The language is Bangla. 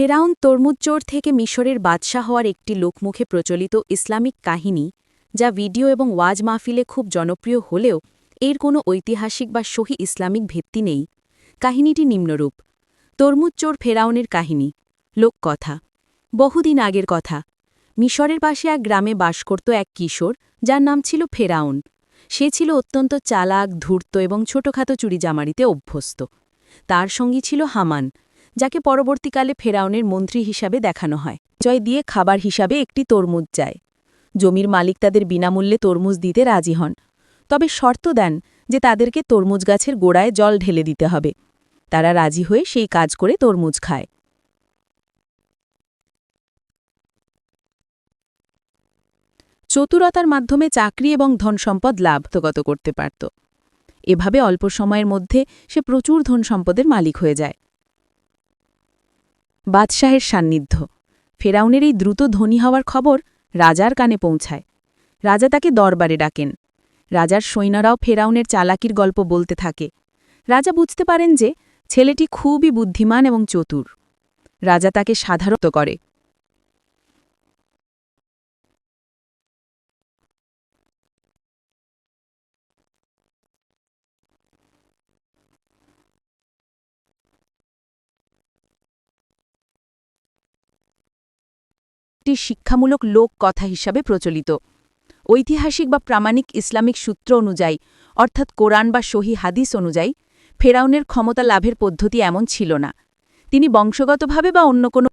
ফেরাউন তরমুজ্জোর থেকে মিশরের বাদশাহ হওয়ার একটি লোকমুখে প্রচলিত ইসলামিক কাহিনী, যা ভিডিও এবং ওয়াজ মাহফিলে খুব জনপ্রিয় হলেও এর কোনো ঐতিহাসিক বা সহি ইসলামিক ভিত্তি নেই। কাহিনীটি নিম্নরূপ। তরমুজ্জোর ফেরাউনের কাহিনী। লোককথা। বহুদিন আগের কথা। মিশরের পাশে এক গ্রামে বাস করত এক কিশোর, যার নাম ছিল ফেরাউন। সে ছিল অত্যন্ত চালাক, ধূর্ত এবং ছোটখাটো চুরিজামারিতে অভ্যস্ত। তার সঙ্গী ছিল হামান। যাকে পরবর্তীকালে ফেরাউনের মন্ত্রী হিসাবে দেখানো হয়। জয় দিয়ে খাবার হিসাবে একটি তরমুজ যায়। জমির মালিক তাদের বিনামূল্যে তরমুজ দিতে রাজি হন। তবে শর্ত দেন যে তাদেরকে তরমুজ গাছের গোড়ায় জল ঢেলে দিতে হবে। তারা রাজি হয়ে সেই কাজ করে তরমুজ খায়। চতুরতার মাধ্যমে চাকরি এবং ধনসম্পদ লাভতগত করতে পারত। এভাবে অল্প সময়ের মধ্যে সে প্রচুর ধনসম্পদের মালিক হয়ে যায়। বাদশাহের সান্নিধ্য। ফেরাউনের এই দ্রুত ধনী হওয়ার খবর রাজার কানে পৌঁছায়। রাজা তাকে দরবারে ডাকেন। রাজার সৈন্যরাও ফেরাউনের চালাকির গল্প বলতে থাকে। রাজা বুঝতে পারেন যে ছেলেটি খুবই বুদ্ধিমান এবং চতুর। রাজা তাকে সাধারণত করে। একটি শিক্ষামূলক লোক কথা হিসাবে প্রচলিত। ঐতিহাসিক বা প্রামাণিক ইসলামিক সূত্র অনুযায়ী, অর্থাৎ কোরআন বা সহি হাদিস অনুযায়ী, ফেরাউনের ক্ষমতা লাভের পদ্ধতি এমন ছিল না। তিনি বংশগতভাবে বা অন্য কোনো